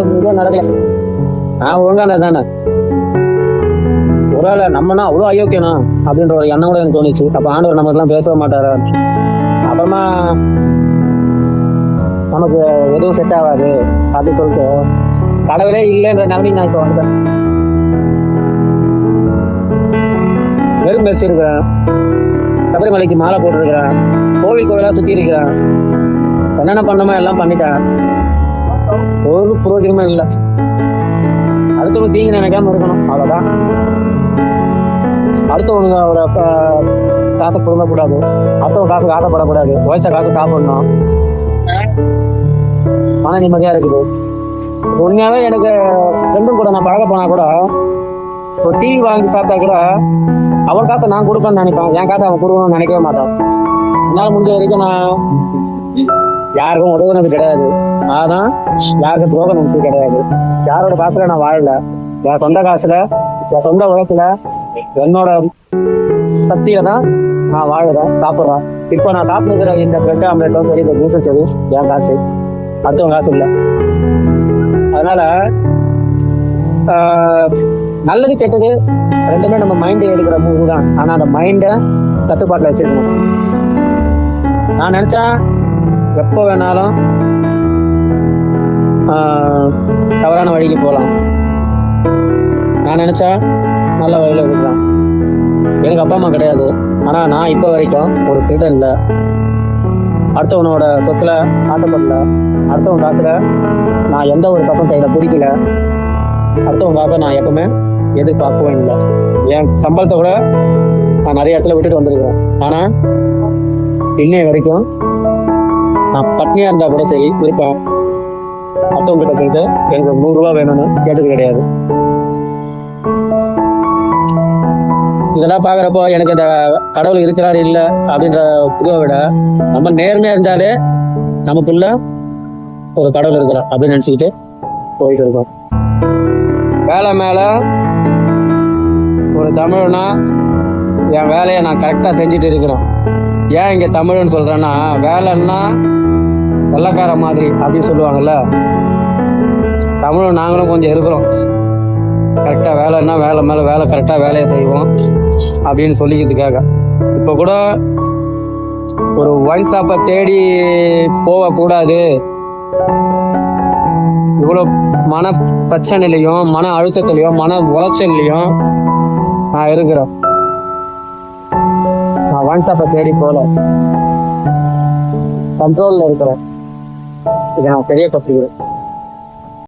நடக்கல. நான் ஒழுங்கான தானே? ஒருவேளை நம்மனா அவ்வளோ அயோக்கியனா? அப்படின்ற ஒரு எண்ணம் கூட எனக்கு தோணுச்சு. அப்ப ஆண்டவர் நமக்குலாம் பேசவே மாட்டாரா? அப்புறமா நமக்கு எதுவும் செட் ஆகாது. அப்படின்னு சொல்லிட்டு கடவுளே இல்லைன்ற நம்பி நான் இப்போ வந்துட்டேன். வெறும் பேசியிருக்கிறேன். சபரிமலைக்கு மாலை போட்டிருக்கிறேன். கோவில் கோவிலாக சுற்றி இருக்கிறேன் என்னென்ன பண்ணமோ எல்லாம் பண்ணிட்டேன். ஒரு பிரயோஜனமும் இல்லை. அடுத்தவங்க தீங்கு நினைக்காம இருக்கணும். அவ்வளோதான் அடுத்தவங்க அவரை காசை புடுங்கக்கூடாது அடுத்தவங்க காசுக்கு ஆசைப்படக்கூடாது. உழைச்ச காசை சாப்பிடணும். மன நிம்மதியா இருக்குது. உண்மையாவே எனக்கு ஃப்ரெண்டும் கூட நான் பழக போனா கூட ஒரு டிவி வாங்கி சாப்பிட்டா கூட அவன் காசை நான் கொடுப்பேன்னு நினைப்பேன். என் காசை அவன் கொடுக்கணும்னு நினைக்கவே மாட்டான். என்னால் முடிஞ்ச வரைக்கும் நான் யாருக்கும் உதவுனது கிடையாது. அதான் யாருக்கும் துரோகம் நினைச்சது கிடையாது. யாரோட காசுல நான் வாழல? என் சொந்த காசுல என் சொந்த உலகத்துல என்னோட சக்தியில தான் நான் வாழறேன் சாப்பிட்றேன். இப்போ நான் சாப்பிட்டுக்கிற இந்த பிரெட் ஆம்லெட்டும் சரி இந்த ஜூஸும் சரி என் காசு. அடுத்தவங்க காசு இல்லை. அதனால ஆஹ், நல்லது கெட்டது ரெண்டுமே நம்ம மைண்டை எடுக்கிற மூவு தான். ஆனால் அந்த மைண்டை கட்டுப்பாட்டில் வச்சுக்கணும் நான் நினச்சேன் எப்போ வேணாலும் தவறான வழிக்கு போகலாம். நான் நினச்சா நல்ல வழியில் இருக்கலாம் எனக்கு அப்பா அம்மா கிடையாது. ஆனால் நான் இப்போ வரைக்கும் ஒரு திருடன் இல்லை. அடுத்தவனோட சொத்தில் ஆட்டப்படல அடுத்தவன் காசில் நான் எந்த ஒரு தப்பும் கையில் பிடிக்கல. அடுத்தவன் காசை நான் எப்பவுமே எதிர்பார்க்கவும் இல்லை. என் சம்பளத்தை கூட நான் நிறைய இடத்துல விட்டுட்டு வந்திருக்கிறேன். ஆனால் இன்னைய வரைக்கும் நான் பட்னியாக இருந்தா கூட சரி இருப்பேன் அடுத்தவங்க கிட்ட போயிட்டு எனக்கு நூறு ரூபாய் வேணும்னு கேட்டது கிடையாது. இதெல்லாம் பாக்குறப்போ எனக்கு இந்த கடவுள் இருக்கிறாரு இல்ல அப்படின்ற புதுவை விட நம்ம நேர்மையா இருந்தாலே நமக்குள்ள ஒரு கடவுள் இருக்கிறார் அப்படின்னு நினைச்சுக்கிட்டு போயிட்டு இருக்கோம். வேலை மேல ஒரு தமிழ்னா என் வேலையை நான் கரெக்டா செஞ்சுட்டு இருக்கிறேன். ஏன் இங்க தமிழ்னு சொல்றேன்னா வேலைன்னா வெள்ளக்கார மாதிரி அப்படின்னு சொல்லுவாங்கல்ல. தமிழும் நாங்களும் கொஞ்சம் இருக்கிறோம். கரெக்டாக வேலைன்னா வேலை மேலே வேலை கரெக்டாக வேலையை செய்வோம் அப்படின்னு சொல்லிக்கிறதுக்காக. இப்போ கூட ஒரு ஒயின் ஷாப்பை தேடி போகக்கூடாது. இவ்வளோ மன பிரச்சனையிலையும் மன அழுத்தத்திலையும் மன உளைச்சல்லையும் நான் இருக்கிறேன். நான் ஒயின் ஷாப்பை தேடி போகல. கண்ட்ரோலில் இருக்கிறேன். गाँव करिए कपड़ी